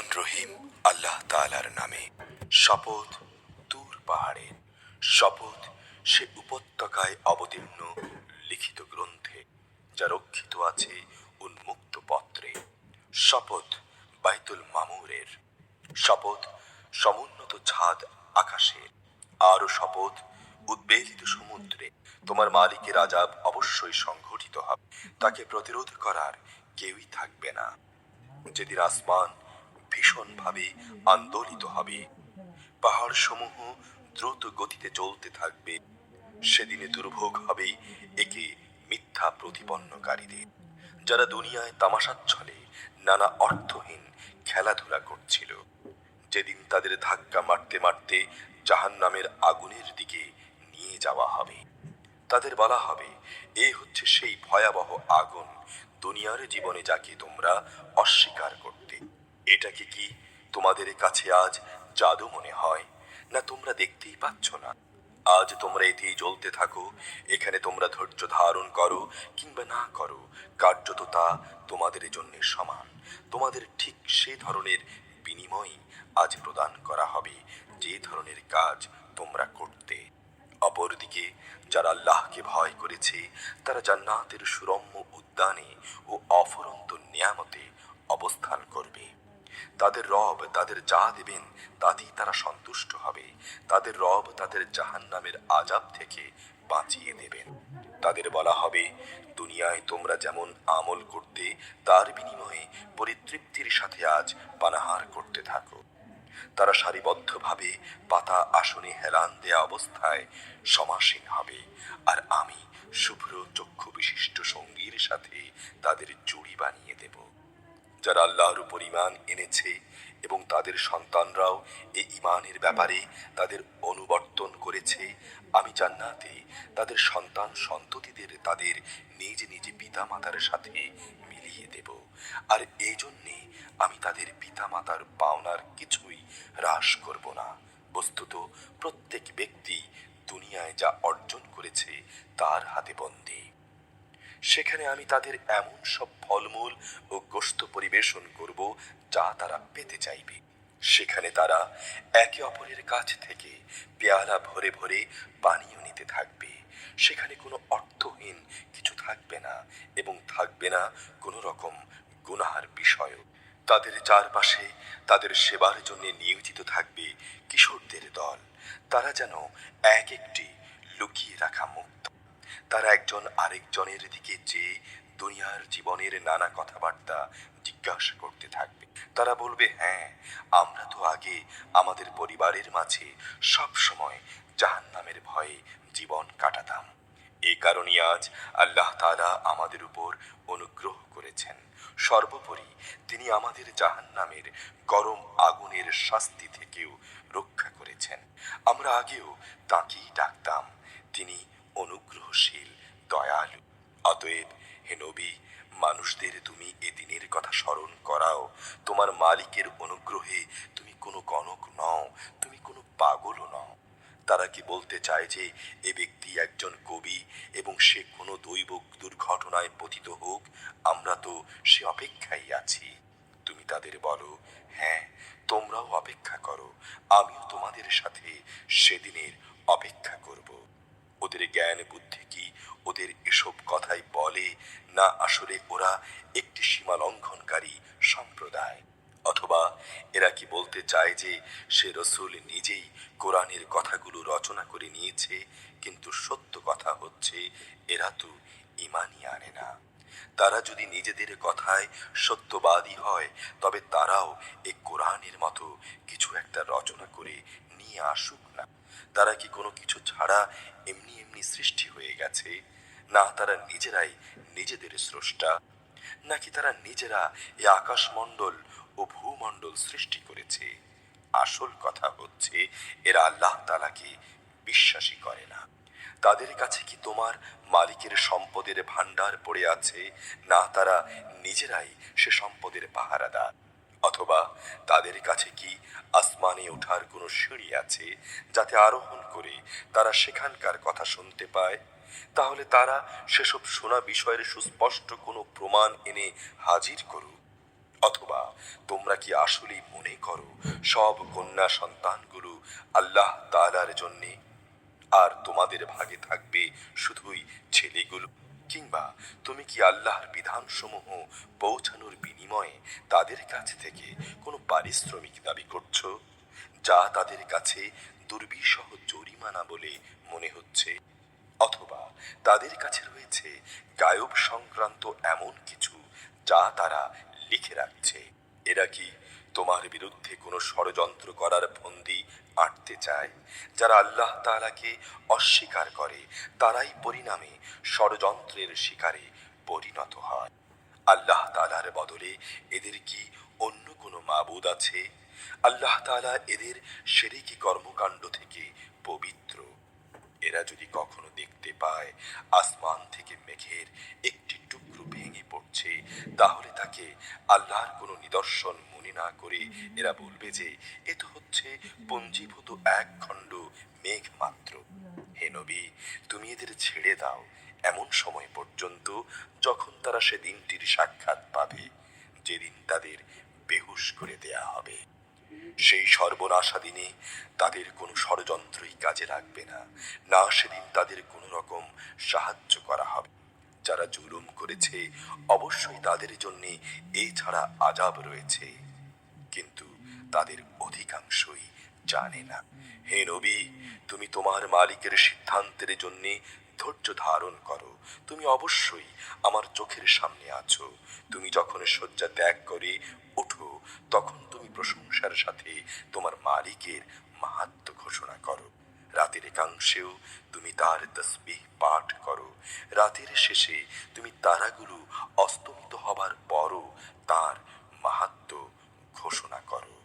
রহমান রহিম আল্লাহ তাআলার নামে। শপথ তুর পাহাড়ে। শপথ সে উপত্যকায় অবতীর্ণ লিখিত গ্রন্থে, যা রক্ষিত আছে উন্মুক্ত পত্রে। শপথ বাইতুল মামুরের। শপথ সমুন্নত ছাদ আকাশে। আরও শপথ উদ্বেলিত সমুদ্রে। তোমার মালিকের আজাব অবশ্যই সংঘটিত হবে। তাকে প্রতিরোধ করার কেউই থাকবে না। যেদিন আসমান ভীষণভাবে আন্দোলিত হবে। পাহাড় সমূহ দ্রুত গতিতে চলতে থাকবে। সেদিনে দুর্ভোগ হবে একে মিথ্যা প্রতিপন্নকারীদের। যারা দুনিয়ায় তামাশাচ্ছলে নানা অর্থহীন খেলাধুলা করছিল। যেদিন তাদের ধাক্কা মারতে মারতে জাহান্নামের আগুনের দিকে নিয়ে যাওয়া হবে। তাদের বলা হবে, এ হচ্ছে সেই ভয়াবহ আগুন। দুনিয়ার জীবনে যাকে তোমরা অস্বীকার করতে এটাকে কি তোমাদের কাছে আজ জাদু মনে হয়? না তোমরা দেখতেই পাচ্ছ না? আজ তোমরা এতেই জ্বলতে থাকো, এখানে তোমরা ধৈর্য ধারণ করো কিংবা না করো, কার্যত তা তোমাদের জন্য সমান। তোমাদের ঠিক সে ধরনের বিনিময় আজ প্রদান করা হবে, যে ধরনের কাজ তোমরা করতে। অপরদিকে, যারা আল্লাহকে ভয় করেছে, তারা জান্নাতের সুরম্য উদ্যানে ও অফরন্ত নিয়ামতে অবস্থান করবে। তাদের রব তাদের যা দেবেন, তাতেই তারা সন্তুষ্ট হবে। তাদের রব তাদের জাহান্নামের আজাব থেকে বাঁচিয়ে দেবেন। তাদের বলা হবে, দুনিয়ায় তোমরা যেমন আমল করতে, তার বিনিময়ে পরিতৃপ্তির সাথে আজ পানাহার করতে থাকো। তারা সারিবদ্ধভাবে পাতা আসনে হেলান দেয়া অবস্থায় সমাসীন হবে। আর আমি শুভ্র চক্ষু বিশিষ্ট সঙ্গীর সাথে তাদের জুড়ি বানিয়ে দেব। যারা আল্লাহর উপর ইমান এনেছে এবং তাদের সন্তানরাও এই ইমানের ব্যাপারে তাদের অনুবর্তন করেছে, আমি জান্নাতে তাদের সন্তান সন্ততিদের তাদের নিজ নিজ পিতা মাতার সাথে মিলিয়ে দেব। আর এই জন্যে আমি তাদের পিতা মাতার পাওনার কিছুই হ্রাস করব না। বস্তুত প্রত্যেক ব্যক্তি দুনিয়ায় যা অর্জন করেছে তার হাতে বন্দী। সেখানে আমি তাদের এমন সব ফলমূল ও গোস্ত পরিবেশন করব যা তারা পেতে চাইবে। সেখানে তারা একে অপরের কাছ থেকে পেয়ালা ভরে ভরে পানীয় নিতে থাকবে। সেখানে কোনো অর্থহীন কিছু থাকবে না এবং থাকবে না কোনো রকম গুনাহার বিষয়ও। তাদের চারপাশে তাদের সেবার জন্য নিয়োজিত থাকবে কিশোরদের দল। তারা যেন এক একটি লুকিয়ে রাখা মুক্ত তারা একজন আরেকজনের দিকে চেয়ে দুনিয়ার জীবনের নানা কথাবার্তা জিজ্ঞাসা করতে থাকবে। তারা বলবে হ্যাঁ আমরা তো আগে আমাদের পরিবারের মাঝে সব সময় জাহান নামের ভয়ে জীবন কাটাতাম। এই কারণে আজ আল্লাহ তাআলা আমাদের উপর অনুগ্রহ করেছেন। সর্বোপরি তিনি আমাদের জাহান নামের গরম আগুনের শাস্তি থেকেও রক্ষা করেছেন। আমরা আগেও তাঁকেই ডাকতাম। তিনি অনুগ্রহশীল, দয়ালু। অতএব, হে নবী, মানুষদের তুমি এ দিনের কথা স্মরণ করাও। তোমার মালিকের অনুগ্রহে তুমি কোনো গণক নও, তুমি কোনো পাগলও নও। তারা কি বলতে চায় যে, এ ব্যক্তি একজন কবি এবং সে কোনো দৈব দুর্ঘটনায় পতিত হোক, আমরা তো সে অপেক্ষায় আছি। তুমি তাদের বলো হ্যাঁ তোমরাও অপেক্ষা করো, আমিও তোমাদের সাথে সেদিনের অপেক্ষা করব। ওদের জ্ঞান, বুদ্ধি কি? ওদের এসব কথাই বলে না আসলে ওরা একটি সীমা লঙ্ঘনকারী সম্প্রদায়? অথবা এরা কি বলতে চায় যে সে রসুল নিজেই কোরআনের কথাগুলো রচনা করে নিয়েছে, কিন্তু সত্য কথা হচ্ছে এরা তো ইমানই আনে না। তারা যদি নিজেদের কথায় সত্যবাদী হয়, তবে তারাও এই কোরআনের মতো কিছু একটা রচনা করে নিয়ে আসুক। তারা কি কোনো কিছু ছাড়া এমনি এমনি সৃষ্টি হয়ে গেছে? না, তারা নিজেরাই নিজেদের স্রষ্টা। নাকি তারা নিজেরা এই আকাশমণ্ডল ও ভূমণ্ডল সৃষ্টি করেছে? আসল কথা হচ্ছে, এরা আল্লাহ তালাকে বিশ্বাসী করে না। তাদের কাছে কি তোমার মালিকের সম্পদের ভাণ্ডার পড়ে আছে? না, তারা নিজেরাই সে সম্পদের পাহারাদার। অথবা তাদের কাছে কি আসমানে ওঠার কোনো সিঁড়ি আছে যাতে আরোহণ করে তারা সেখানকার কথা শুনতে পায়? তাহলে তারা সেসব শোনা বিষয়ের সুস্পষ্ট কোনো প্রমাণ এনে হাজির করুক। অথবা তোমরা কি আসলেই মনে করো সব কন্যা সন্তানগুলো আল্লাহ তাআলার জন্যে? আর তোমাদের ভাগে থাকবে শুধুই ছেলেগুলো। কিংবা তুমি কি আল্লাহর বিধানসমূহ পৌঁছানোর বিনিময়ে তাদের কাছ থেকে কোনো পারিশ্রমিক দাবি করছ, যা তাদের কাছে দুর্বিষহ জরিমানা বলে মনে হচ্ছে? অথবা তাদের কাছে রয়েছে গায়ব সংক্রান্ত এমন কিছু যা তারা লিখে রাখছে? এরা কি তোমার বিরুদ্ধে কোনো ষড়যন্ত্র করার ফন্দি আঁটতে চায়। যারা আল্লাহ তাআলাকে অস্বীকার করে, তারাই পরিণামে ষড়যন্ত্রের শিকারে পরিণত হয়। আল্লাহ তালার বদলে এদের কি অন্য কোনো মাবুদ আছে? আল্লাহ তাআলা এদের সেরেকি কর্মকাণ্ড থেকে পবিত্র। এরা যদি কখনো দেখতে পায়, আসমান থেকে মেঘের একটি টুকরো ভেঙে পড়ছে। তাহলে তাকে আল্লাহর কোনো নিদর্শন মনে না করে এরা বলবে যে, এ তো হচ্ছে পঞ্জীভূত এক খণ্ড মেঘ মাত্র। হে নবী, তুমি এদের ছেড়ে দাও এমন সময় পর্যন্ত যখন তারা সে দিনটির সাক্ষাৎ পাবে, যেদিন তাদের বেহুশ করে দেয়া হবে। সেই সর্বনাশা দিনে তাদের কোনো ষড়যন্ত্রই কাজে লাগবে না। না সেদিন তাদের কোনো রকম সাহায্য করা হবে। যারা জুলুম করেছে, অবশ্যই তাদের জন্য এছাড়া আজাব রয়েছে। কিন্তু তাদের অধিকাংশই জানে না। হে নবী, তুমি তোমার মালিকের সিদ্ধান্তের জন্য ধৈর্য ধারণ করো। তুমি অবশ্যই আমার চোখের সামনে আছো। তুমি যখন শয্যা ত্যাগ করে ওঠো তখন তুমি প্রশংসার সাথে তোমার মালিকের মাহাত্ম ঘোষণা করো। রাতের একাংশেও তুমি তার তসবিহ পাঠ করো। রাতের শেষে তুমি তারাগুলো অস্তমিত হবার পরও তার মাহাত্ম ঘোষণা করো।